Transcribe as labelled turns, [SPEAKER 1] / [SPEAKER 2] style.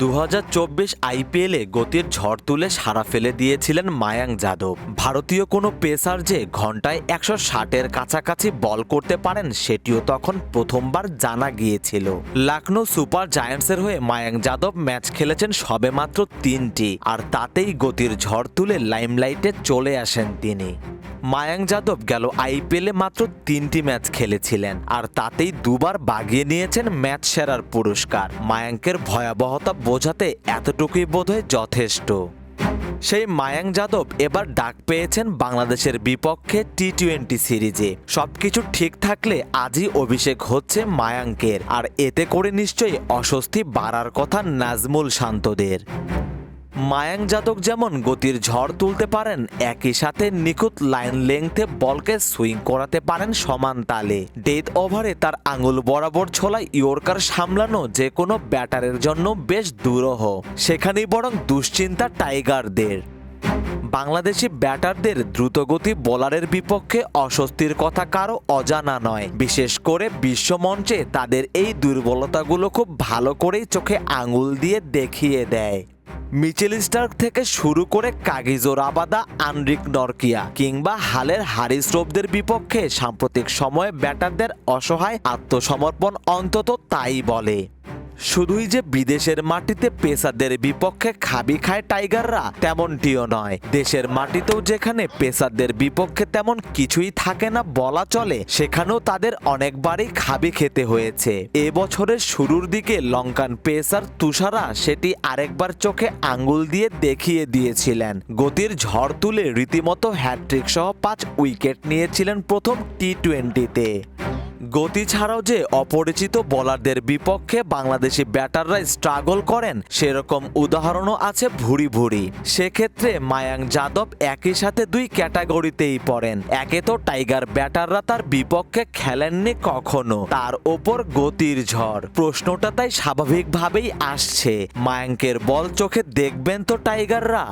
[SPEAKER 1] দু হাজার চব্বিশ আইপিএলে গতির ঝড় তুলে সারা ফেলে দিয়েছিলেন মায়াং যাদব। ভারতীয় কোনো পেসার যে ঘন্টায় একশো ষাটের কাছাকাছি বল করতে পারেন, সেটিও তখন প্রথমবার জানা গিয়েছিল। লখনৌ সুপার জায়ান্টসের হয়ে মায়াং যাদব ম্যাচ খেলেছেন সবেমাত্র তিনটি, আর তাতেই গতির ঝড় তুলে লাইমলাইটে চলে আসেন তিনি। মায়াঙ্ক যাদব গেল আইপিএলে মাত্র তিনটি ম্যাচ খেলেছিলেন, আর তাতেই দুবার বাগিয়ে নিয়েছেন ম্যাচ সেরার পুরস্কার। মায়াঙ্কের ভয়াবহতা বোঝাতে এতটুকুই বোধহয় যথেষ্ট। সেই মায়াঙ্ক যাদব এবার ডাক পেয়েছেন বাংলাদেশের বিপক্ষে টি টোয়েন্টি সিরিজে। সবকিছু ঠিক থাকলে আজই অভিষেক হচ্ছে মায়াঙ্কের আর এতে করে নিশ্চয়ই অস্বস্তি বাড়ার কথা নাজমুল শান্তদের। মায়াঙ্ক যাদব যেমন গতির ঝড় তুলতে পারেন, একই সাথে নিখুঁত লাইন লেংথে বলকে সুইং করাতে পারেন সমান তালে। ডেথ ওভারে তার আঙুল বরাবর ছোলা ইয়র্কার সামলানো যে কোনো ব্যাটারের জন্য বেশ দুরূহ। সেখানেই বরং দুশ্চিন্তা টাইগারদের। বাংলাদেশি ব্যাটারদের দ্রুতগতি বোলারের বিপক্ষে অস্বস্তির কথা কারও অজানা নয়। বিশেষ করে বিশ্বমঞ্চে তাদের এই দুর্বলতাগুলো খুব ভালো করেই চোখে আঙুল দিয়ে দেখিয়ে দেয়। মিচেল স্টার্ক থেকে শুরু করে কাগিজোর আবাদা, আনরিক নরকিয়া কিংবা হালের হারিস রোবদের বিপক্ষে সাম্প্রতিক সময়ে ব্যাটারদের অসহায় আত্মসমর্পণ অন্তত তাই বলে। শুধুই যে বিদেশের মাটিতে পেসারদের বিপক্ষে খাবি খায় টাইগাররা তেমনটিও নয়। দেশের মাটিতেও যেখানে পেসারদের বিপক্ষে তেমন কিছুই থাকে না বলা চলে, সেখানেও তাদের অনেকবারই খাবি খেতে হয়েছে। এবছরের শুরুর দিকে লঙ্কান পেসার তুষারা সেটি আরেকবার চোখে আঙ্গুল দিয়ে দেখিয়ে দিয়েছিলেন। গতির ঝড় তুলে রীতিমতো হ্যাট্রিক সহ পাঁচ উইকেট নিয়েছিলেন প্রথম টি টোয়েন্টিতে গতি ছাড়াও যে অপরিচিত বোলারদের বিপক্ষে বাংলাদেশি ব্যাটাররা স্ট্রাগল করেন, সেরকম উদাহরণও আছে ভুরি ভুরি। সেক্ষেত্রে মায়াং যাদব একই সাথে দুই ক্যাটাগরিতেই পড়েন। একে তো টাইগার ব্যাটাররা তার বিপক্ষে খেলেননি কখনো, তার ওপর গতির ঝড়। প্রশ্নটা তাই স্বাভাবিকভাবেই আসছে। মায়াঙ্কের বল চোখে দেখবেন তো টাইগাররা।